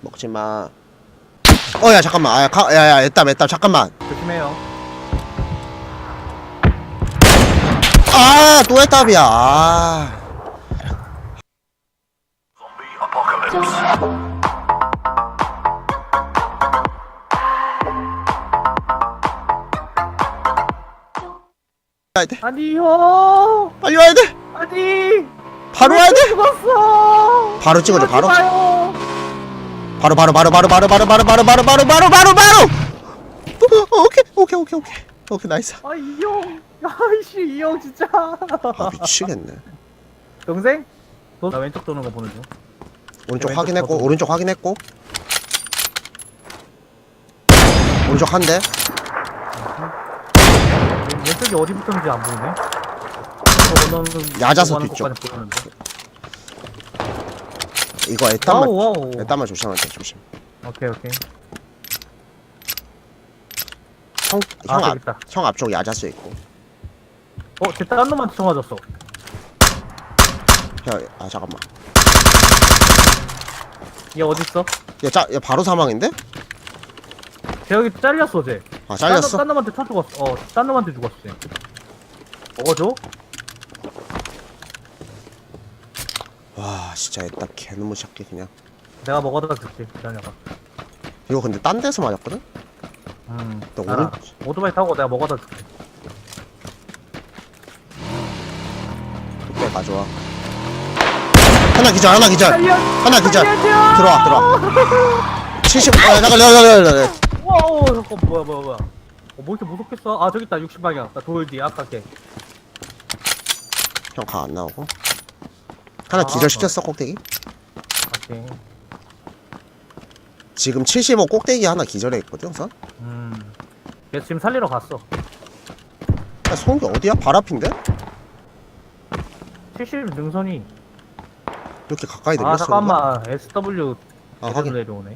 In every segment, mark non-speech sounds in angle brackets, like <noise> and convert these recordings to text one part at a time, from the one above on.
먹지 마. 어, 야, 잠깐만. 아, 야, 가, 야, 야, 애땀, 애땀, 잠깐만. 조심해요. 아, 또 애땀이야. 아. 와야 돼. 아니 형. 빨리 와야 돼. 아니. 바로 와야 돼. 죽었어. 바로 찍어줘, 바로. 마요. 바로, 바로, 바로, 바로, 바로, 바로, 바로, 바로, 바로, 바로, 바로, 바로, 바로. 어, 오케이, 오케이, 오케이, 오케이. 오케이, 나이스. 아 이 형. 아이씨 이형 진짜. 아, 미치겠네. 동생? 도... 나 왼쪽 도는 거 보는 중. 오른쪽 왼쪽 확인했고, 저도. 오른쪽 확인했고. 오른쪽 한 대. 왼- 왼쪽이 어디 붙었는지 안 보이네. 이거 원하는- 야자수 원하는 뒤쪽. 곳까지 보이는데. 이거 애땀만, 와우 와우. 애땀만 조심하자, 조심. 오케이 오케이. 형, 아, 형, 앞. 형 앞쪽 야자수 있고. 어, 쟤딴 놈한테 총 맞았어. 야, 아, 잠깐만. 얘 있어? 야, 짜, 야, 바로 사망인데? 쟤 여기 잘렸어 쟤. 아, 잘렸어? 딴, 딴 놈한테 쳐 죽었어. 어, 딴 놈한테 죽었어 쟤. 먹어줘? 와, 진짜 애땀 개너무 작게 그냥. 내가 먹어다 줄게. 기다려봐. 이거 근데 딴 데서 맞았거든? 음. 너 알아. 오른- 오토바이 타고 내가 먹어다 줄게. 그때 가져와. 하나 기절, 하나 기절. 하나 기절. 들어와, 들어와. 70, 아, 잠깐, 려, 려, 려, 려, 려. 와우, 잠깐 뭐야 뭐야 뭐야. 어, 뭐 이렇게 무섭겠어? 아 저기 있다 60방향. 나돌 뒤 아까 걔. 형, 가 안 나오고. 하나 아, 기절 시켰어, 꼭대기? 오케이. 지금 75 꼭대기 하나 기절해 있거든, 우선? 음. 얘 지금 살리러 갔어. 야, 송기 어디야? 발 앞인데? 70 능선이. 이렇게 가까이 아 들렸어. 잠깐만. SW 아, 확인. 내려오네.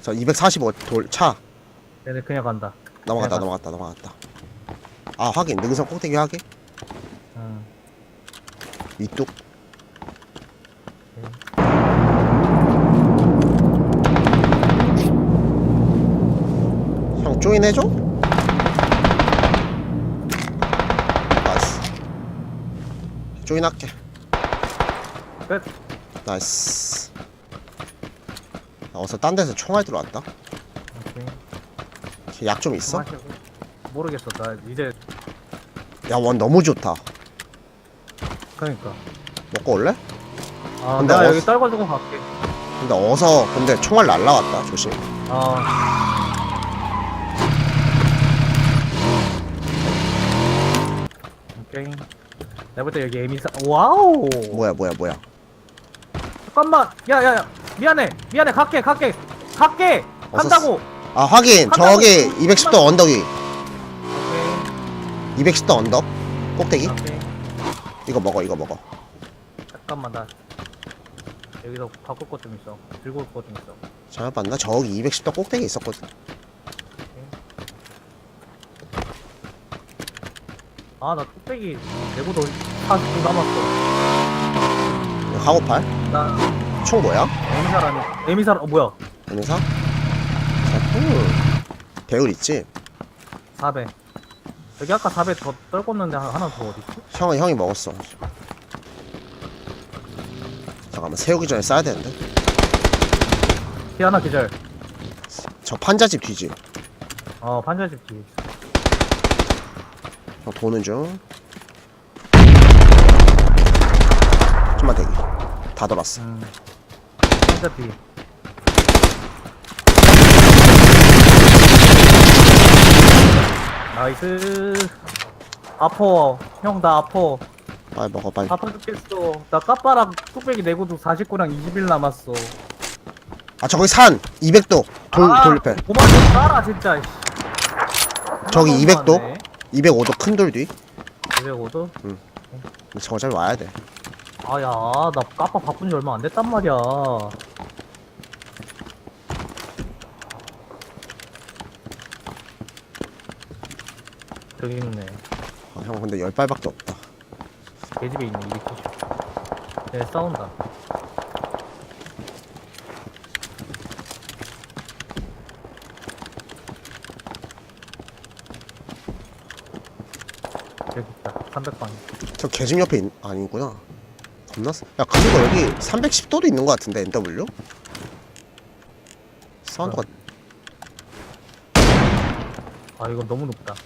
자, 245 돌, 차. 얘네 그냥 간다. 넘어갔다, 내가- 넘어갔다, 넘어갔다. 아, 확인. 능선 꼭대기 확인. 음. 이뚝. 형 조인 해줘? 나이스. 조인 할게. 끝. 나이스. 나 어서 딴 데서 총알 들어왔다. 오케이. 약 좀 있어? 마시고. 모르겠어. 나 이제 야, 원 너무 좋다. 그러니까. 먹고 올래? 아 근데 어- 여기 떨궈주고 갈게. 근데 어서 근데 총알 날라왔다. 조심. 아. 오케이. 내가 볼때 여기 에미사 와우. 뭐야, 뭐야, 뭐야. 잠깐만. 야 야 야. 미안해. 미안해. 갈게. 갈게. 갈게. 어서 간다고. 아, 확인. 한다고. 저기 210도 언덕이. 오케이. 210도 언덕. 꼭대기. 오케이. 이거 먹어, 이거 먹어. 잠깐만 나 여기서 바꿀 것 좀 있어. 들고 올 것 좀 있어. 잘못 봤나? 저기 210도 꼭대기 있었거든. 아 나 뚝배기 내고도 40분 남았어. 카고팔. 나 총 뭐야? 에미사라니. 에미사라 어 뭐야? 에미사? 자꾸. 배울 있지? 4배. 여기 아까 4배 더 떨궜는데 하나 더 어디 있지? 형은 형이 먹었어. 잠깐만 세우기 전에 쏴야 되는데. 피 하나 기절. 저 판자집 뒤지. 어 판자집 뒤에 있어. 형 도는 중. 좀만 대기. 다 돌았어. 음. 판자 뒤. 나이스. 아퍼. 형 나 아퍼. 빨리 먹어 빨리. 아파 죽겠어. 나 까빠랑 뚝배기 내고도 49랑 20일 남았어. 아 저기 산 200도 돌 아, 돌배. 고만 좀 따라 진짜. 씨. 저기 하나도 200도? 없네. 205도 큰 돌 뒤. 205도? 저잘 와야 돼. 아야, 나 까빠 바꾼 지 얼마 안 됐단 말이야. 저기 있네. 아, 형 근데 열 발밖에 없다. 내 집에 있네 290. 얘 싸운다. 여기 있다. 300방. 저 개집 옆에 있, 아니구나. 겁났어. 야, 그리고 여기 310도도 있는 것 같은데, NW? 사운드가. 아, 이건 너무 높다.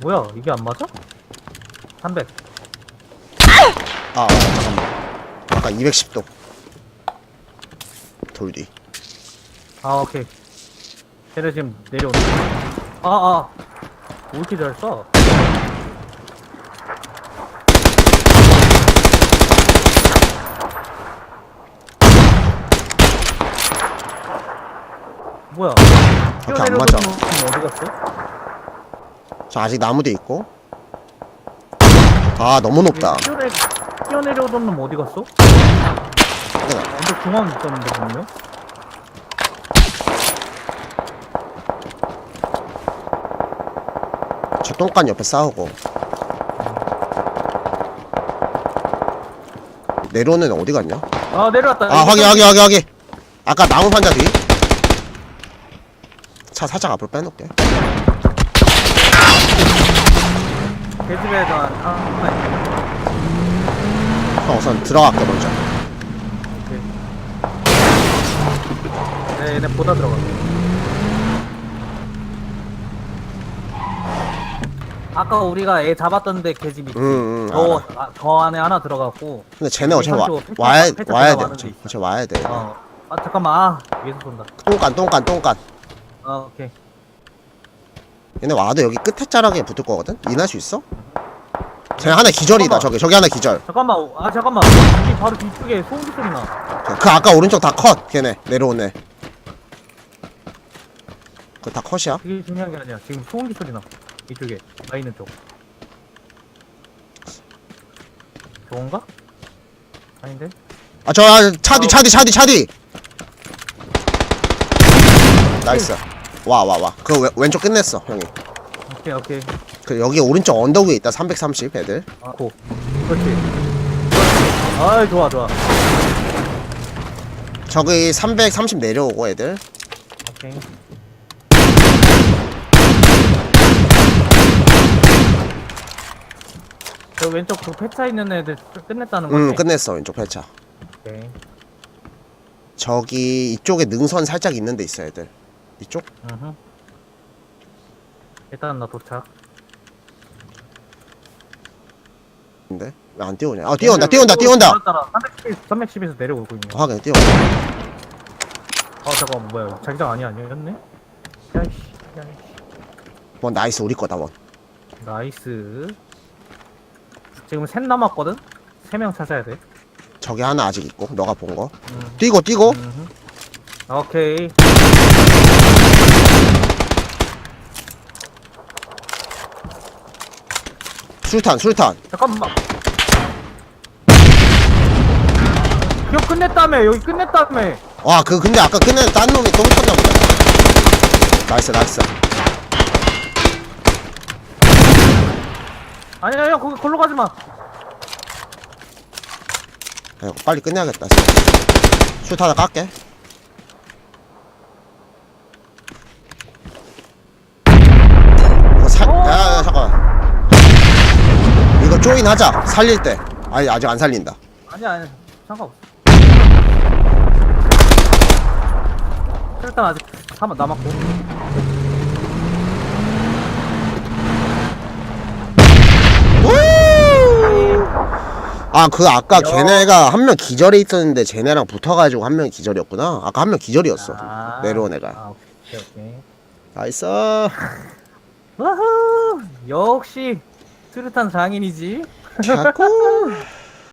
뭐야 이게 안 맞아? 300 아, 아 잠깐만 아까 210도 돌뒤 아 오케이 쟤네 지금 내려온다 아아 왜 이렇게 잘 써? 뭐야 그렇게 안 맞아. 뛰어내려오는 놈 어디 갔어? 저 아직 나무 뒤에 있고 아 너무 높다 뛰어내, 뛰어내려오던 놈 어디 갔어? 네. 언덕 중앙에 있었는데 분명? 저 똥간 옆에 싸우고 내려오는 애 어디 갔냐? 아 내려왔다 아 확인 확인 확인 확인 아까 나무 판자 뒤 차 살짝 앞으로 빼놓게 개집에 대한 아형 우선 들어갈게 먼저. 오케이. 네 얘네 보다 들어가. 아까 우리가 애 잡았던데 개집이. 있지 응, 응, 저. 아, 저 안에 하나 들어가고. 근데 쟤네 어차피 와, 135 패차- 와야, 와야 돼. 들어가는 데 어차피 있어. 어차피 와야 돼. 어. 아 잠깐만. 아 위에서 쏜다. 똥간 똥간 똥간. 아 오케이 얘네 와도 여기 끝에 자락에 붙을 거거든? 인할 수 있어? 쟤 하나 기절이다 잠깐만. 저기 저기 하나 기절 잠깐만 아 잠깐만 여기 바로 뒤쪽에 소음기 소리 나 그 아까 오른쪽 다 컷 걔네 내려오네 그다 컷이야? 그게 중요한 게 아니야 지금 소음기 소리 나 이쪽에 나 있는 쪽 좋은가? 아닌데? 아 저 차뒤 차뒤 차뒤 차뒤 나이스 와 와 와 그 왼쪽 끝냈어 형이 오케이 오케이 그 여기 오른쪽 언덕 위에 있다 330 애들 아, 고. 그렇지. 그렇지. 좋아, 좋아. 저기 330 내려오고 애들 오케이. 저 왼쪽 그 폐차 있는 애들 끝- 끝냈다는 거지? 응 끝냈어 왼쪽 폐차 오케이. 저기 이쪽에 능선 살짝 있는 데 있어 애들 이쪽? 음흠. 일단 나 도착. 근데 왜 안 뛰어오냐 아 뛰어온다 뛰어온다 뛰어온다 310, 310에서 내려오고 있네. 확인 뛰어온다 아, 잠깐 만, 뭐야. 자기장 아니 아니었네? 야이씨, 야이씨. 뭐 나이스 우리 거다 원 나이스. 지금 셋 남았거든? 세 명 찾아야 돼. 저기 하나 아직 있고 너가 본 거 음. 뛰고 뛰고 음흠. 오케이. 술탄 술탄 잠깐만. 이거 끝냈다며. 여기 끝냈다며. 와그 근데 아까 끝낸 딴 놈이 똥 쳤나 보다 나이스 나이스 아니야, 아니야. 거기 걸로 가지 마. 야, 이거 빨리 끝내야겠다 슛 하나 깎게 이거 살.. 어. 야야 잠깐 이거 조인하자 살릴 때 아니 아직 안 살린다 아니야, 아니야. 상관없어. 일단 아직 한번 남았고. 아 그 아까 야. 걔네가 한 명 기절에 있었는데 쟤네랑 붙어가지고 한 명 기절이었구나 아까 한 명 기절이었어 아. 내려온 애가 아, 오케이, 오케이. 나이스 와후! 역시, 뚜렷한 장인이지. 자꾸 <laughs>